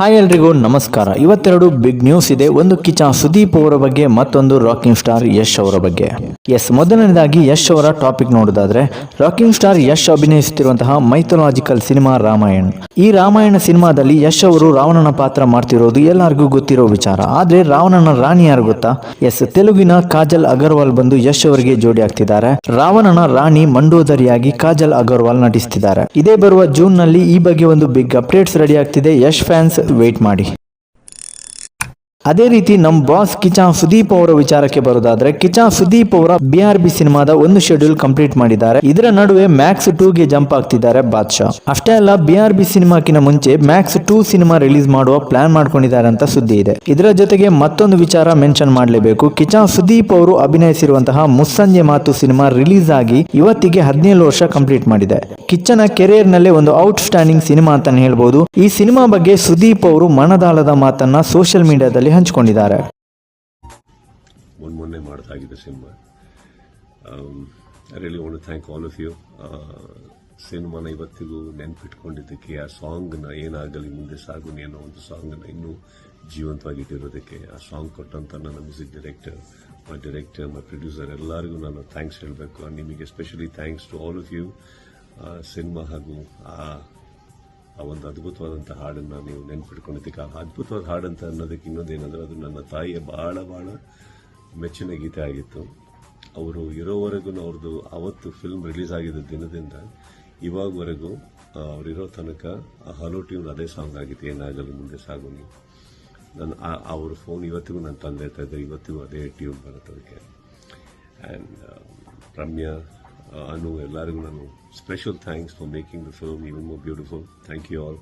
Hi ಎಲ್ರಿಗೂ ನಮಸ್ಕಾರ. ಇವತ್ತೆರಡು big news ಇದೆ. ಒಂದು ಕಿಚ ಸುದೀಪ್ ಅವರ ಬಗ್ಗೆ, ಮತ್ತೊಂದು ರಾಕಿಂಗ್ ಸ್ಟಾರ್ ಯಶ್ ಅವರ ಬಗ್ಗೆ. ಎಸ್ ಮೊದಲನೇದಾಗಿ ಯಶ್ ಅವರ ಟಾಪಿಕ್ ನೋಡೋದಾದ್ರೆ ರಾಕಿಂಗ್ ಸ್ಟಾರ್ ಯಶ್ ಅಭಿನಯಿಸುತ್ತಿರುವಂತಹ ಮೈಥೊಲಾಜಿಕಲ್ ಸಿನಿಮಾ ರಾಮಾಯಣ. ಈ ರಾಮಾಯಣ ಸಿನಿಮಾದಲ್ಲಿ ಯಶ್ ಅವರು ರಾವಣನ ಪಾತ್ರ ಮಾಡ್ತಿರೋದು ಎಲ್ಲರಿಗೂ ಗೊತ್ತಿರೋ ವಿಚಾರ. ಆದ್ರೆ ರಾವಣನ ರಾಣಿ ಯಾರು ಗೊತ್ತಾ? ಎಸ್ ತೆಲುಗಿನ ಕಾಜಲ್ ಅಗರ್ವಾಲ್ ಬಂದು ಯಶ್ ಅವರಿಗೆ ಜೋಡಿ ಆಗ್ತಿದ್ದಾರೆ ರಾವಣನ ರಾಣಿ ಮಂಡೋದರಿಯಾಗಿ ಕಾಜಲ್ ಅಗರ್ವಾಲ್ ನಟಿಸುತ್ತಿದ್ದಾರೆ ಇದೇ ಬರುವ ಜೂನ್ನಲ್ಲಿ ಈ ಬಗ್ಗೆ ಒಂದು ಬಿಗ್ ಅಪ್ಡೇಟ್ಸ್ ರೆಡಿ ಆಗ್ತಿದೆ. ಯಶ್ ಫ್ಯಾನ್ಸ್ ವೇಟ್ ಮಾಡಿ. ಅದೇ ರೀತಿ ನಮ್ ಬಾಸ್ ಕಿಚಾ ಸುದೀಪ್ ಅವರ ವಿಚಾರಕ್ಕೆ ಬರೋದಾದ್ರೆ, ಕಿಚಾ ಸುದೀಪ್ ಅವರ ಬಿ ಆರ್ ಬಿ ಸಿನಿಮಾದ ಒಂದು ಶೆಡ್ಯೂಲ್ ಕಂಪ್ಲೀಟ್ ಮಾಡಿದ್ದಾರೆ. ಇದರ ನಡುವೆ ಮ್ಯಾಕ್ಸ್ ಟೂ ಗೆ ಜಂಪ್ ಆಗ್ತಿದ್ದಾರೆ ಬಾದ್ಶಾ. ಅಷ್ಟೇ ಅಲ್ಲ ಬಿ ಆರ್ ಬಿ ಸಿನಿಮಾಕಿನ ಮುಂಚೆ ಮ್ಯಾಕ್ಸ್ ಟೂ ಸಿನಿಮಾ ರಿಲೀಸ್ ಮಾಡುವ ಪ್ಲಾನ್ ಮಾಡ್ಕೊಂಡಿದ್ದಾರೆ ಅಂತ ಸುದ್ದಿ ಇದೆ. ಇದರ ಜೊತೆಗೆ ಮತ್ತೊಂದು ವಿಚಾರ ಮೆನ್ಷನ್ ಮಾಡಲೇಬೇಕು. ಕಿಚಾ ಸುದೀಪ್ ಅವರು ಅಭಿನಯಿಸಿರುವಂತಹ ಮುಸ್ಸಂಜೆ ಮಾತು ಸಿನಿಮಾ ರಿಲೀಸ್ ಆಗಿ ಇವತ್ತಿಗೆ ಹದಿನೇಳು ವರ್ಷ ಕಂಪ್ಲೀಟ್ ಮಾಡಿದೆ. ಕಿಚ್ಚನ ಕೆರಿಯರ್ ನಲ್ಲೇ ಒಂದು ಔಟ್ ಸ್ಟ್ಯಾಂಡಿಂಗ್ ಸಿನಿಮಾ ಅಂತಾನೆ ಹೇಳ್ಬಹುದು ಈ ಸಿನಿಮಾ ಬಗ್ಗೆ ಸುದೀಪ್ ಅವರು ಮನದಾಳದ ಮಾತನ್ನ ಸೋಷಿಯಲ್ ಮೀಡಿಯಾದಲ್ಲಿ ಹಂಚಿಕೊಂಡಿದ್ದಾರೆ. ಮೊನ್ನೆ ಮಾಡ್ದಾಗಿದೆ cinema. I want thank all of you ಸಿನಿಮಾನ ಇವತ್ತಿಗೂ ನೆನಪಿಟ್ಕೊಂಡಿದ್ದಕ್ಕೆ, ಆ ಸಾಂಗ್ನ ಏನಾಗಲಿ ಮುಂದೆ ಸಾಗುನಿ ಅನ್ನೋ ಒಂದು ಸಾಂಗ್ನ ಇನ್ನೂ ಜೀವಂತವಾಗಿಟ್ಟಿರೋದಕ್ಕೆ ಆ ಸಾಂಗ್ ಕೊಟ್ಟಂತ ನನ್ನ music director my director my producer ಎಲ್ಲರಿಗೂ ನಾನು ಥ್ಯಾಂಕ್ಸ್ ಹೇಳಬೇಕು. ನಿಮಗೆ especially thanks to all of you cinema ಹಾಗೂ ಆ ಆ ಒಂದು ಅದ್ಭುತವಾದಂಥ ಹಾಡನ್ನು ನೀವು ನೆನ್ಪಿಟ್ಕೊಂಡಿದ್ದಕ್ಕೆ ಆ ಅದ್ಭುತವಾದ ಹಾಡಂತ ಅನ್ನೋದಕ್ಕೆ ಇನ್ನೊಂದೇನಂದ್ರೆ ಅದು ನನ್ನ ತಾಯಿಯ ಬಹಳ ಬಹಳ ಮೆಚ್ಚಿನ ಗೀತೆ ಆಗಿತ್ತು. ಅವರು ಇರೋವರೆಗೂ ಅವ್ರದ್ದು ಅವತ್ತು ಫಿಲ್ಮ್ ರಿಲೀಸ್ ಆಗಿದ್ದ ದಿನದಿಂದ ಇವಾಗವರೆಗೂ ಅವರಿರೋ ತನಕ ಆ ಹಲೋ ಟ್ಯೂನ್ ಅದೇ ಸಾಂಗ್ ಆಗಿತ್ತು. ಏನಾಗಲಿ ಮುಂದೆ ಸಾಗೋಣ ನನ್ನ, ಆ- ಅವ್ರ ಫೋನ್ ಇವತ್ತಿಗೂ ನಾನು ತಂದೆ ಇರ್ತಾ ಇದ್ದೆ ಇವತ್ತಿಗೂ ಅದೇ ಟ್ಯೂನ್ ಬರುತ್ತೆ ಅದಕ್ಕೆ. ಆ್ಯಂಡ್ ರಮ್ಯಾ uh, ಅನು ಎಲ್ಲರಿಗೂ ನಾನು special thanks for making the film even more beautiful thank you all